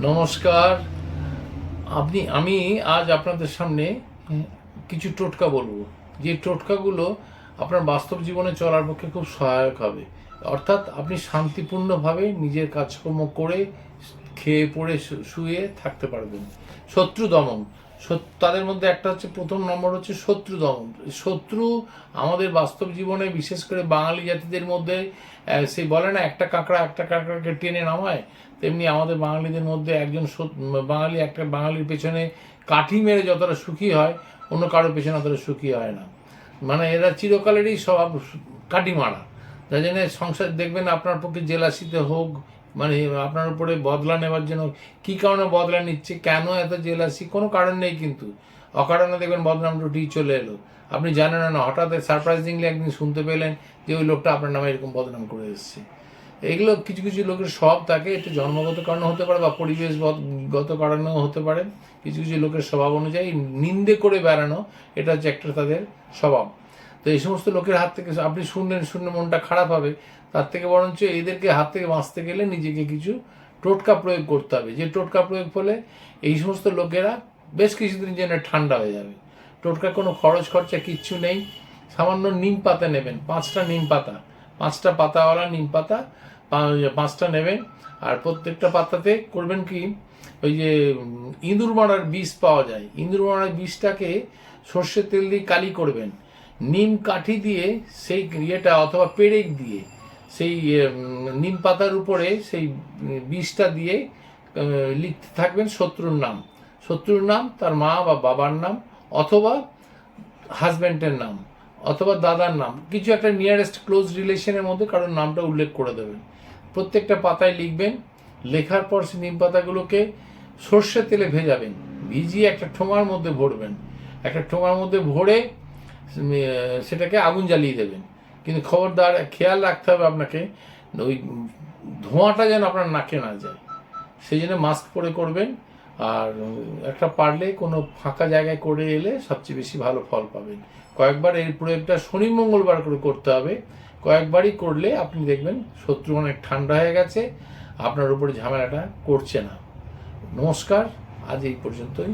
নমস্কার। আপনি, আমি আজ আপনাদের সামনে কিছু টোটকা বলব। যে টোটকাগুলো আপনার বাস্তব জীবনে চলার পক্ষে খুব সহায়ক হবে। অর্থাৎ আপনি শান্তিপূর্ণভাবে নিজের কাজকর্ম করে খেয়ে পড়ে শুয়ে থাকতে পারবেন। শত্রু দমন তাদের মধ্যে একটা হচ্ছে প্রথম নম্বর হচ্ছে শত্রু দমন। শত্রু আমাদের বাস্তব জীবনে, বিশেষ করে বাঙালি জাতিদের মধ্যে সে বলে না, একটা কাঁকড়া একটা কাঁকড়াকে টেনে নামায়, তেমনি আমাদের বাঙালিদের মধ্যে একজন বাঙালি একটা বাঙালির পেছনে কাঠি মেরে যতটা সুখী হয়, অন্য কারোর পেছনে অতটা সুখী হয় না। মানে এরা চিরকালেরই স্বভাব কাঠি মারা যার জন্য সংসার, দেখবেন আপনার পক্ষে জেলাসিতে হোক মানে আপনার উপরে বদলা নেওয়ার জন্য কী কারণে বদলা নিচ্ছে, কেন এত জেলাসি কোনো কারণ নেই কিন্তু। অকারণে দেখবেন বদনাম টুটি চলে এলো। আপনি জানেন না, হঠাৎ সারপ্রাইজিংলি একদিন শুনতে পেলেন যে ওই লোকটা আপনার নামে এরকম বদনাম করে এসছে। এগুলো কিছু কিছু লোকের স্বভাব থাকে, একটু জন্মগত কারণে হতে পারে বা পরিবেশগত কারণেও হতে পারে। কিছু কিছু লোকের স্বভাব অনুযায়ী নিন্দে করে বেড়ানো, এটা হচ্ছে একটা তাদের স্বভাব। তো এই সমস্ত লোকের হাত থেকে আপনি শুনলেন শুনলে মনটা খারাপ হবে, তার থেকে বরঞ্চ এদেরকে হাত থেকে বাঁচতে গেলে নিজেকে কিছু টোটকা প্রয়োগ করতে হবে। যে টোটকা প্রয়োগ ফলে এই সমস্ত লোকেরা বেশ কিছুদিন জন্য ঠান্ডা হয়ে যাবে। টোটকা কোনো খরচ খরচা কিচ্ছু নেই। সামান্য নিম পাতা নেবেন, পাঁচটা নিম পাতা, পাঁচটা পাতাওয়ালা নিম পাতা পাঁচটা নেবেন। আর প্রত্যেকটা পাতাতে করবেন কি? ওই যে, ইঁদুর মারার বীজ পাওয়া যায়। ইঁদুর মারার বীজটাকে সর্ষের তেল দিয়ে কালি করবেন। নিম কাঠি দিয়ে সেই ইয়েটা অথবা পেরেক দিয়ে সেই নিম পাতার উপরে সেই বিষটা দিয়ে লিখতে থাকবেন শত্রুর নাম। শত্রুর নাম, তার মা বা বাবার নাম অথবা হাজব্যান্ডের নাম অথবা দাদার নাম। কিছু একটা নিয়ারেস্ট ক্লোজ রিলেশনের মধ্যে কারোর নামটা উল্লেখ করে দেবেন। প্রত্যেকটা পাতায় লিখবেন। লেখার পর সেই নিম পাতাগুলোকে সর্ষে তেলে ভেজাবেন। ভিজিয়ে একটা ঠোঙার মধ্যে ভরবেন। একটা ঠোঙার মধ্যে ভরে সেটাকে আগুন জ্বালিয়ে দেবেন। কিন্তু খবরদার, খেয়াল রাখতে হবে আপনাকে, ওই ধোঁয়াটা যেন আপনার নাকে না যায়। সেই জন্য মাস্ক পরে করবেন, আর একটা পারলে কোনো ফাঁকা জায়গায় করে এলে সবচেয়ে বেশি ভালো ফল পাবেন। কয়েকবার এই প্রয়োগটা শনি মঙ্গলবার করে করতে হবে। কয়েকবারই করলে আপনি দেখবেন শত্রু অনেক ঠান্ডা হয়ে গেছে, আপনার উপরে ঝামেলাটা করছে না। নমস্কার, আজ এই পর্যন্তই।